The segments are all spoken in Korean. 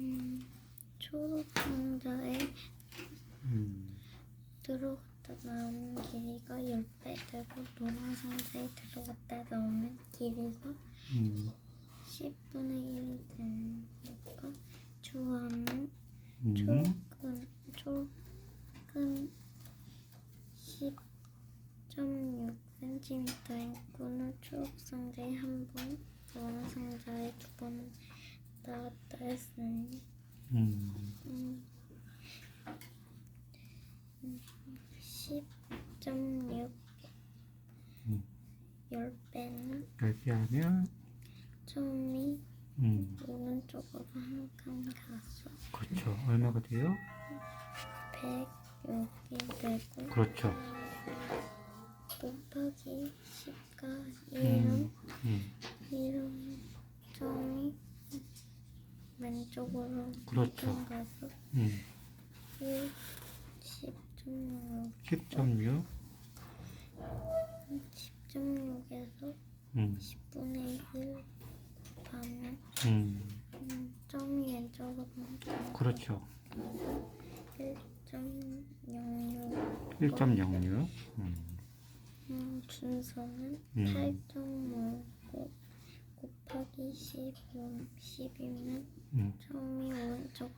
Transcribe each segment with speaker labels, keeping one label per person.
Speaker 1: 음, 초록 상자에
Speaker 2: 음,
Speaker 1: 들어갔다 나오는 길이가 10배 되고 노란 상자에 들어갔다 나오는 길이가
Speaker 2: 음,
Speaker 1: 10분의 1이 되니까 주황은
Speaker 2: 음,
Speaker 1: 초록은 초록은 10.6cm인 꾼을 초록 상자에 한 번, 노란 상자에 두번나 왔다 했으니
Speaker 2: 음,
Speaker 1: 음, 10.6
Speaker 2: 음.
Speaker 1: 10배는
Speaker 2: 이렇게 하면
Speaker 1: 처음이
Speaker 2: 음,
Speaker 1: 오른쪽으로 한 칸 가서
Speaker 2: 그렇죠. 얼마가 돼요?
Speaker 1: 106이 되고
Speaker 2: 그렇죠.
Speaker 1: 곱하기 10가
Speaker 2: 음,
Speaker 1: 이런
Speaker 2: 음,
Speaker 1: 이런 점이 왼쪽으로
Speaker 2: 그렇죠. 음,
Speaker 1: 1 10.6
Speaker 2: 10.6,
Speaker 1: 10.6에서
Speaker 2: 음,
Speaker 1: 10분의 1 곱하면
Speaker 2: 음,
Speaker 1: 음, 점이 왼쪽으로 한
Speaker 2: 그렇죠.
Speaker 1: 1.06
Speaker 2: 1.06, 음,
Speaker 1: 음, 준서는
Speaker 2: 음.
Speaker 1: 8.5고 곱하기 15, 10이면
Speaker 2: 음,
Speaker 1: 처음이 오른쪽으로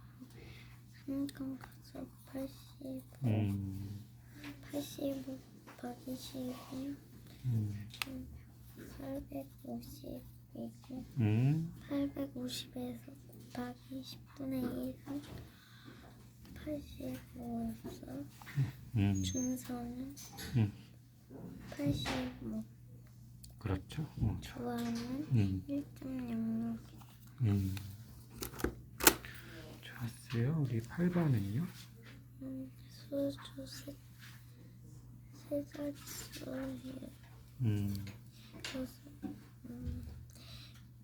Speaker 1: 한칸 가서 85,
Speaker 2: 음,
Speaker 1: 85 곱하기 10이면
Speaker 2: 음,
Speaker 1: 850이고
Speaker 2: 음,
Speaker 1: 850에서 곱하기 10분의 1은 85에서
Speaker 2: 음,
Speaker 1: 준서는
Speaker 2: 음.
Speaker 1: 85
Speaker 2: 그렇죠. 어,
Speaker 1: 좋아하는
Speaker 2: 음,
Speaker 1: 1.06
Speaker 2: 음. 좋았어요. 우리 8번은요?
Speaker 1: 음, 수주 세, 세 자릿수예요.
Speaker 2: 음,
Speaker 1: 그래서 음,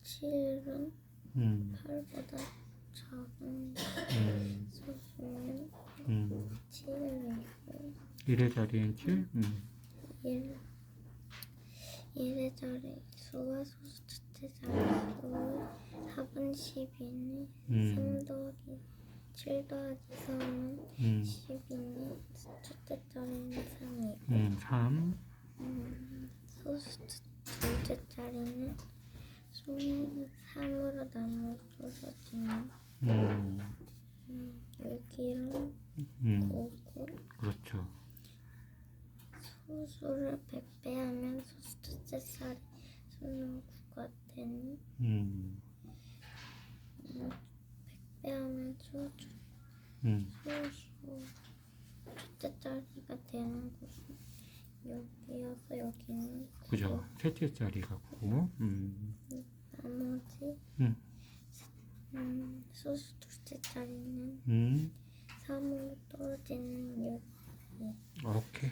Speaker 1: 7은
Speaker 2: 음,
Speaker 1: 8보다 작은
Speaker 2: 음,
Speaker 1: 수수는
Speaker 2: 음.
Speaker 1: 7이고
Speaker 2: 1의 자리엔 7? 음,
Speaker 1: 1 1의 자리 수와 소수 첫째 자릿수의 합은 10이니
Speaker 2: 음.
Speaker 1: 3 더하기 7 더하기 3은
Speaker 2: 음,
Speaker 1: 10이니 첫째 자리는 3이에요.
Speaker 2: 음, 3,
Speaker 1: 음, 소수 둘째 자리는 수는 3으로 나눠줘지면
Speaker 2: 음,
Speaker 1: 음, 여기는
Speaker 2: 음,
Speaker 1: 5고
Speaker 2: 그렇죠.
Speaker 1: 소수를 100배 하면 소수 둘째 자리 수는 9가 되니
Speaker 2: 음,
Speaker 1: 100 배하면 소수
Speaker 2: 음,
Speaker 1: 소수 첫째 자리가 되는 곳은 여기여서 여기는
Speaker 2: 그죠. 셋째 자리가 9, 음,
Speaker 1: 나머지
Speaker 2: 음,
Speaker 1: 음, 소수 둘째 자리는
Speaker 2: 음,
Speaker 1: 3으로 떨어지는 여기
Speaker 2: 오케이.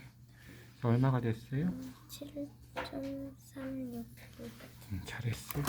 Speaker 2: 자, 얼마가 됐어요?
Speaker 1: 7.36
Speaker 2: 음, 잘했어 요.